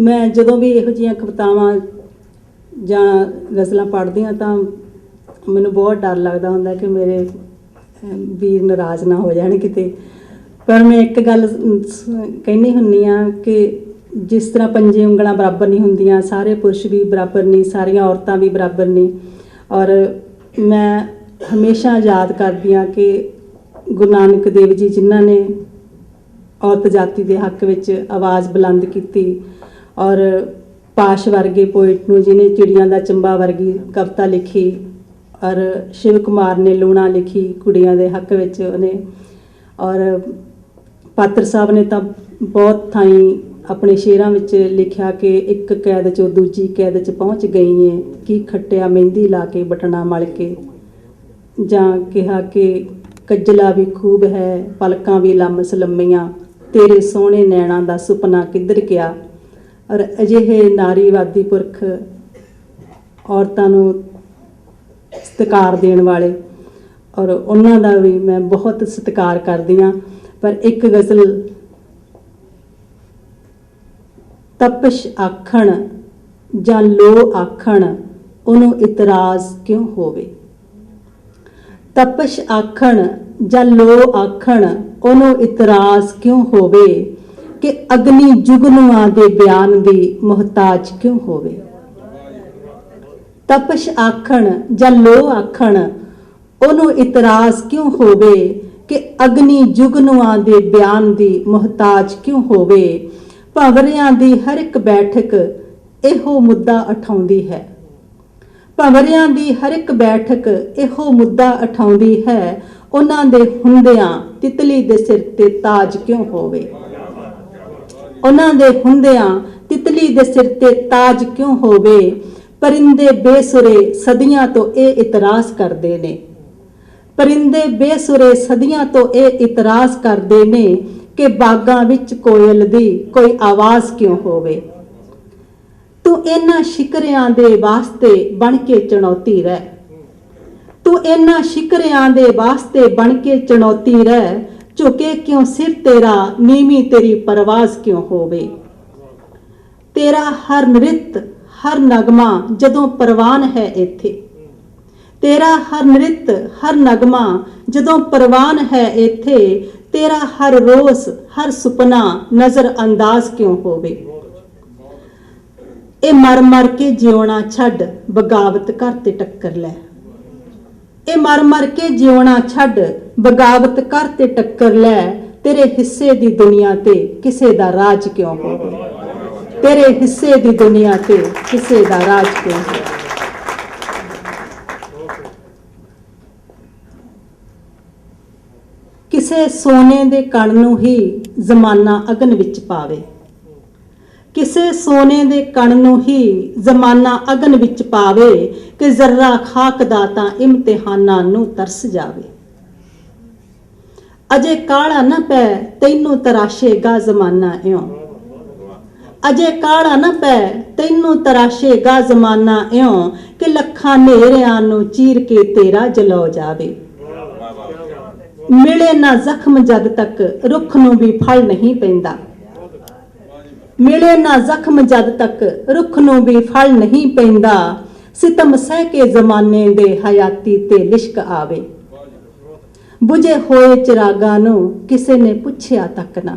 ਮੈਂ ਜਦੋਂ ਵੀ ਇਹੋ ਜਿਹੀਆਂ ਕਵਿਤਾਵਾਂ ਜਾਂ ਗਜ਼ਲਾਂ ਪੜ੍ਹਦੀ ਹਾਂ ਤਾਂ ਮੈਨੂੰ ਬਹੁਤ ਡਰ ਲੱਗਦਾ ਹੁੰਦਾ ਕਿ ਮੇਰੇ ਵੀਰ ਨਾਰਾਜ਼ ਨਾ ਹੋ ਜਾਣ ਕਿਤੇ। ਪਰ ਮੈਂ ਇੱਕ ਗੱਲ ਸ- ਕਹਿੰਦੀ ਹੁੰਨੀ ਆ ਕਿ ਜਿਸ ਤਰ੍ਹਾਂ ਪੰਜੇ ਉਂਗਲਾਂ ਬਰਾਬਰ ਨਹੀਂ ਹੁੰਦੀਆਂ, ਸਾਰੇ ਪੁਰਸ਼ ਵੀ ਬਰਾਬਰ ਨਹੀਂ, ਸਾਰੀਆਂ ਔਰਤਾਂ ਵੀ ਬਰਾਬਰ ਨਹੀਂ। ਔਰ ਮੈਂ ਹਮੇਸ਼ਾ ਯਾਦ ਕਰਦੀ ਹਾਂ ਕਿ ਗੁਰੂ ਨਾਨਕ ਦੇਵ ਜੀ ਜਿਨ੍ਹਾਂ ਨੇ ਔਰਤ ਜਾਤੀ ਦੇ ਹੱਕ ਵਿੱਚ ਆਵਾਜ਼ ਬੁਲੰਦ ਕੀਤੀ ਔਰ ਪਾਸ਼ ਵਰਗੇ ਪੋਇਟ ਨੂੰ ਜਿਹਨੇ ਚਿੜੀਆਂ ਦਾ ਚੰਬਾ ਵਰਗੀ ਕਵਿਤਾ ਲਿਖੀ ਔਰ ਸ਼ਿਵ ਕੁਮਾਰ ਨੇ ਲੂਣਾ ਲਿਖੀ ਕੁੜੀਆਂ ਦੇ ਹੱਕ ਵਿੱਚ ਉਹਨੇ ਔਰ ਪਾਤਰ ਸਾਹਿਬ ਨੇ ਤਾਂ ਬਹੁਤ ਥਾਈਂ ਆਪਣੇ ਸ਼ੇਰਾਂ ਵਿੱਚ ਲਿਖਿਆ ਕਿ ਇੱਕ ਕੈਦ ਚੋਂ ਦੂਜੀ ਕੈਦ 'ਚ ਪਹੁੰਚ ਗਈ ਏ, ਕੀ ਖੱਟਿਆ ਮਹਿੰਦੀ ਲਾ ਕੇ ਬਟਨਾ ਮਲ ਕੇ। ਜਾਂ ਕਿਹਾ ਕਿ ਕੱਜਲਾ ਵੀ ਖੂਬ ਹੈ, ਪਲਕਾਂ ਵੀ ਲੰਮਸ ਲੰਮੀਆਂ, ਤੇਰੇ ਸੋਹਣੇ ਨੈਣਾਂ ਦਾ ਸੁਪਨਾ ਕਿੱਧਰ ਗਿਆ। ਔਰ ਅਜਿਹੇ ਨਾਰੀਵਾਦੀ ਪੁਰਖ ਔਰਤਾਂ ਨੂੰ ਸਤਿਕਾਰ ਦੇਣ ਵਾਲੇ ਔਰ ਉਹਨਾਂ ਦਾ ਵੀ ਮੈਂ ਬਹੁਤ ਸਤਿਕਾਰ ਕਰਦੀ ਹਾਂ। ਪਰ ਇੱਕ ਗਜ਼ਲ ਤਪਸ਼ ਆਖਣ ਜਾਂ ਲੋ ਆਖਣ, ਉਹਨੂੰ ਇਤਰਾਜ਼ ਕਿਉਂ ਹੋਵੇ? ਤਪਸ਼ ਆਖਣ ਜਾਂ ਲੋ ਆਖਣ, ਉਹਨੂੰ ਇਤਰਾਜ਼ ਕਿਉਂ ਹੋਵੇ? ਕਿ ਅਗਨੀ ਜੁਗਨੂਆਂ ਦੇ ਬਿਆਨ ਦੀ ਮੁਹਤਾਜ ਕਿਉਂ ਹੋਵੇ? ਤਪਸ਼ ਆਖਣ ਜਾਂ ਲੋ ਆਖਣ, ਉਹਨੂੰ ਇਤਰਾਜ਼ ਕਿਉਂ ਹੋਵੇ ਕਿ ਅਗਨੀ ਜੁਗਨੂਆਂ ਦੇ ਬਿਆਨ ਦੀ ਮੁਹਤਾਜ ਕਿਉਂ ਹੋਵੇ? ਭਵਰਿਆਂ ਦੀ ਹਰ ਇੱਕ ਬੈਠਕ ਇਹੋ ਮੁੱਦਾ ਉਠਾਉਂਦੀ ਹੈ। ਭਵਰਿਆਂ ਦੀ ਹਰ ਇੱਕ ਬੈਠਕ ਇਹੋ ਮੁੱਦਾ ਉਠਾਉਂਦੀ ਹੈ, ਉਹਨਾਂ ਦੇ ਹੁੰਦਿਆਂ ਤਿਤਲੀ ਦੇ ਸਿਰ ਤੇ ਤਾਜ ਕਿਉਂ ਹੋਵੇ? ਉਹਨਾਂ ਦੇ ਹੁੰਦਿਆਂ ਤਿਤਲੀ ਦੇ ਸਿਰ ਤੇ ਤਾਜ ਕਿਉਂ ਹੋਵੇ? ਪਰਿੰਦੇ ਬੇਸੁਰੇ ਸਦੀਆਂ ਤੋਂ ਇਹ ਇਤਰਾਜ਼ ਕਰਦੇ ਨੇ। ਪਰਿੰਦੇ ਬੇਸੁਰੇ ਸਦੀਆਂ ਤੋਂ ਇਹ ਇਤਰਾਜ਼ ਕਰਦੇ ਨੇ ਕਿ ਬਾਗਾਂ ਵਿੱਚ ਕੋਇਲ ਦੀ ਕੋਈ ਆਵਾਜ਼ ਕਿਉਂ ਹੋਵੇ? ਤੂੰ ਇਹਨਾਂ ਸ਼ਿਕਰਿਆਂ ਦੇ ਵਾਸਤੇ ਬਣ ਕੇ ਚੁਣੌਤੀ ਰਹਿ। ਤੂੰ ਇਹਨਾਂ ਸ਼ਿਕਰਿਆਂ ਦੇ ਵਾਸਤੇ ਬਣ ਕੇ ਚੁਣੌਤੀ ਰਹਿ। ਝੁਕੇ ਕਿਉਂ ਸਿਰ ਤੇਰਾ, ਨੀਵੀਂ ਤੇਰੀ ਪਰਵਾਜ਼ ਕਿਉਂ ਹੋਵੇ? ਤੇਰਾ ਹਰ ਨ੍ਰਿਤ, ਹਰ ਨਗਮਾ ਜਦੋਂ ਪਰਵਾਨ ਹੈ ਇੱਥੇ। ਤੇਰਾ ਹਰ ਨ੍ਰਿਤ, ਹਰ ਨਗਮਾ ਜਦੋਂ ਪ੍ਰਵਾਨ ਹੈ ਇੱਥੇ, ਤੇਰਾ ਹਰ ਰੋਸ, ਹਰ ਸੁਪਨਾ ਨਜ਼ਰ ਅੰਦਾਜ਼ ਕਿਉਂ ਹੋਵੇ? ਇਹ ਮਰ ਮਰ ਕੇ ਜਿਉਣਾ ਛੱਡ, ਬਗਾਵਤ ਘਰ ਤੇ ਟੱਕਰ ਲੈ। ਇਹ ਮਰ ਮਰ ਕੇ ਜਿਉਣਾ ਛੱਡ ਬਗਾਵਤ ਕਰ ਤੇ ਟੱਕਰ ਲੈ, ਤੇਰੇ ਹਿੱਸੇ ਦੀ ਦੁਨੀਆ ਤੇ ਕਿਸੇ ਦਾ ਰਾਜ ਕਿਉਂ ਹੋਵੇ ਤੇਰੇ ਹਿੱਸੇ ਦੀ ਦੁਨੀਆ ਤੇ ਕਿਸੇ ਦਾ ਰਾਜ ਕਿਉਂ ਹੋਵੇ ਕਿਸੇ ਸੋਨੇ ਦੇ ਕਣ ਨੂੰ ਹੀ ਜ਼ਮਾਨਾ ਅਗਨ ਵਿੱਚ ਪਾਵੇ। ਕਿਸੇ ਸੋਨੇ ਦੇ ਕਣ ਨੂੰ ਹੀ ਜ਼ਮਾਨਾ ਅਗਨ ਵਿੱਚ ਪਾਵੇ ਕਿ ਜ਼ਰਰਾ ਖਾਕ ਦਾ ਤਾਂ ਇਮਤਿਹਾਨਾਂ ਨੂੰ ਤਰਸ ਜਾਵੇ। ਅਜੇ ਕਾਲਾ ਨਾ ਪੈ, ਤੈਨੂੰ ਤਰਾਸ਼ੇਗਾ ਜ਼ਮਾਨਾ ਇਉਂ। ਅਜੇ ਕਾਲਾ ਨਾ ਪੈ, ਤੈਨੂੰ ਤਰਾਸ਼ੇਗਾ ਜ਼ਮਾਨਾ ਇਉਂ ਕਿ ਲੱਖਾਂ ਨੇਰਿਆਂ ਨੂੰ ਚੀਰ ਕੇ ਤੇਰਾ ਜਲੋ ਜਾਵੇ। ਮਿਲੇ ਨਾ ਜ਼ਖਮ ਜਦ ਤੱਕ, ਰੁੱਖ ਨੂੰ ਵੀ ਫਲ ਨਹੀਂ ਪੈਂਦਾ। ਮਿਲੇ ਨਾ ਜ਼ਖਮ ਜਦ ਤੱਕ, ਰੁੱਖ ਨੂੰ ਵੀ ਫਲ ਨਹੀਂ ਪੈਂਦਾ। ਸਿਤਮ ਸਹਿ ਕੇ ਜ਼ਮਾਨੇ ਦੇ ਹਯਾਤੀ ਤੇ ਲਿਸ਼ਕ ਆਵੇ। 부ਝੇ ਹੋਏ ਚਿਰਾਗਾਂ ਨੂੰ ਕਿਸੇ ਨੇ ਪੁੱਛਿਆ ਤੱਕ ਨਾ।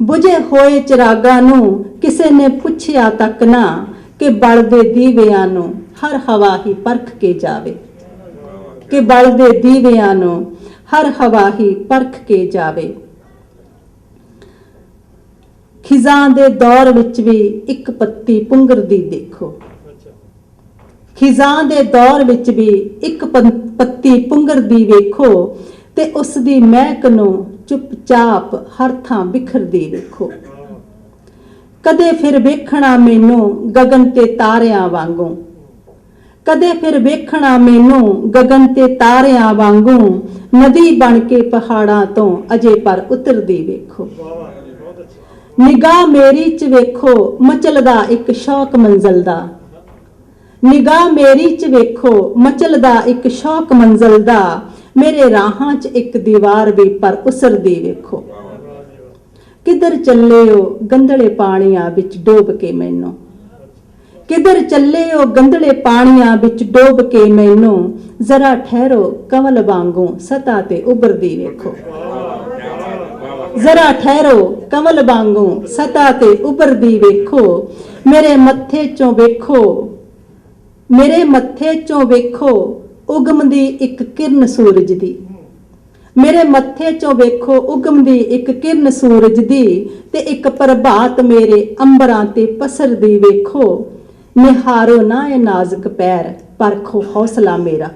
부ਝੇ ਹੋਏ ਚਿਰਾਗਾਂ ਨੂੰ ਕਿਸੇ ਨੇ ਪੁੱਛਿਆ ਤੱਕ ਨਾ ਕਿ ਬਲਦੇ ਦੀਵਿਆਂ ਨੂੰ ਹਰ ਹਵਾ ਹੀ ਪਰਖ ਕੇ ਜਾਵੇ। ਕਿ ਬਲਦੇ ਦੀਵਿਆਂ ਨੂੰ ਹਰ ਹਵਾ ਹੀ ਪਰਖ ਕੇ ਜਾਵੇ। ਖਿਜ਼ਾਂ ਦੇ ਦੌਰ ਵਿੱਚ ਵੀ ਇੱਕ ਪੱਤੀ ਪੁੰਗਰਦੀ ਦੇਖੋ। ਖਿਜ਼ਾਂ ਦੇ ਦੌਰ ਵਿੱਚ ਵੀ ਇੱਕ ਪੰ- ਪੱਤੀ ਪੁੰਗਰਦੀ ਵੇਖੋ ਤੇ ਉਸ ਦੀ ਮਹਿਕ ਨੂੰ ਚੁੱਪਚਾਪ ਹਰ ਥਾਂ ਬਿਖਰਦੀ ਵੇਖੋ। ਕਦੇ ਫਿਰ ਵੇਖਣਾ ਮੈਨੂੰ ਗਗਨ ਤੇ ਤਾਰਿਆਂ ਵਾਂਗੂ। ਕਦੇ ਫਿਰ ਵੇਖਣਾ ਮੈਨੂੰ ਗਗਨ ਤੇ ਤਾਰਿਆਂ ਵਾਂਗੂ ਨਦੀ ਬਣ ਕੇ ਪਹਾੜਾਂ ਤੋਂ ਅਜੇ ਪਰ ਉਤਰਦੀ ਵੇਖੋ। ਨਿਗਾਹ ਮੇਰੀ ਚ ਵੇਖੋ ਮਚਲਦਾ ਇੱਕ ਸ਼ੌਕ ਮੰਜ਼ਲ ਦਾ। ਨਿਗਾਹ ਮੇਰੀ ਚ ਵੇਖੋ ਮਚਲਦਾ ਇੱਕ ਸ਼ੌਕ ਮੰਜ਼ਲ ਦਾ। ਮੇਰੇ ਰਾਹਾਂ ਚ ਇੱਕ ਦੀਵਾਰ ਵੀ ਪਰ ਉਸਰਦੀ ਵੇਖੋ। ਕਿੱਧਰ ਚੱਲੇ ਹੋ ਗੰਧਲੇ ਪਾਣੀਆਂ ਵਿੱਚ ਡੋਬ ਕੇ ਮੈਨੂੰ। ਕਿੱਧਰ ਚੱਲੇ ਹੋ ਗੰਧਲੇ ਪਾਣੀਆਂ ਵਿੱਚ ਡੋਬ ਕੇ ਮੈਨੂੰ। ਜ਼ਰਾ ਠਹਿਰੋ ਕਮਲ ਵਾਂਗੂ ਸਤਾ ਤੇ ਉੱਭਰਦੀ ਵੇਖੋ। ਜ਼ਰਾ ਠਹਿਰੋ ਕਮਲ ਵਾਂਗੂ ਸਤਾ ਤੇ ਉੱਭਰਦੀ ਵੇਖੋ। ਮੇਰੇ ਮੱਥੇ ਚੋਂ ਵੇਖੋ ਮੇਰੇ ਮੱਥੇ ਚੋਂ ਵੇਖੋ ਉਗਮਦੀ ਇੱਕ ਕਿਰਨ ਸੂਰਜ ਦੀ। ਮੇਰੇ ਮੱਥੇ ਚੋਂ ਵੇਖੋ ਉਗਮਦੀ ਇੱਕ ਕਿਰਨ ਸੂਰਜ ਦੀ ਤੇ ਇੱਕ ਪ੍ਰਭਾਤ ਮੇਰੇ ਅੰਬਰਾਂ ਤੇ ਪਸਰਦੀ ਵੇਖੋ। ਨਿਹਾਰੋ ਨਾ ਇਹ ਨਾਜ਼ੁਕ ਪੈਰ, ਪਰਖੋ ਹੌਸਲਾ ਮੇਰਾ।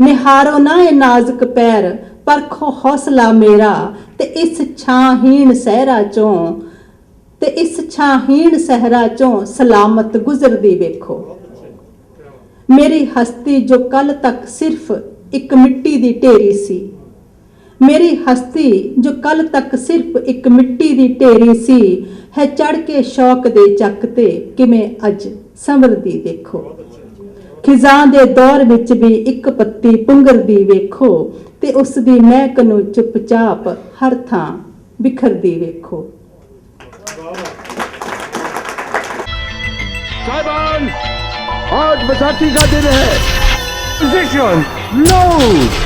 ਨਿਹਾਰੋ ਨਾ ਇਹ ਨਾਜ਼ੁਕ ਪੈਰ, ਪਰਖੋ ਹੌਸਲਾ ਮੇਰਾ ਤੇ ਇਸ ਛਾਹੀਣ ਸਹਿਰਾ ਚੋਂ ਤੇ ਇਸ ਛਾਹੀਣ ਸਹਿਰਾ ਚੋਂ ਸਲਾਮਤ ਗੁਜ਼ਰਦੀ ਵੇਖੋ। ਮੇਰੀ ਹਸਤੀ ਜੋ ਕੱਲ ਤੱਕ ਸਿਰਫ ਇੱਕ ਮਿੱਟੀ ਦੀ ਢੇਰੀ ਸੀ। ਮੇਰੀ ਹਸਤੀ ਜੋ ਕੱਲ ਤੱਕ ਸਿਰਫ ਇੱਕ ਮਿੱਟੀ ਦੀ ਢੇਰੀ ਸੀ, ਹੈ ਚੜ ਕੇ ਸ਼ੌਕ ਦੇ ਚੱਕ ਤੇ ਕਿਵੇਂ ਅੱਜ ਸੰਵਰਦੀ ਦੇਖੋ। ਖਿਜ਼ਾਂ ਦੇ ਦੌਰ ਵਿੱਚ ਵੀ ਇੱਕ ਪੱਤੀ ਪੁੰਗਰਦੀ ਵੇਖੋ ਤੇ ਉਸ ਦੀ ਮਹਿਕ ਨੂੰ ਚੁੱਪਚਾਪ ਹਰ ਥਾਂ ਬਿਖਰਦੀ ਵੇਖੋ। ਸਾਹਿਬਾਨ! आज बैसाखी का दिन है पोजीशन लो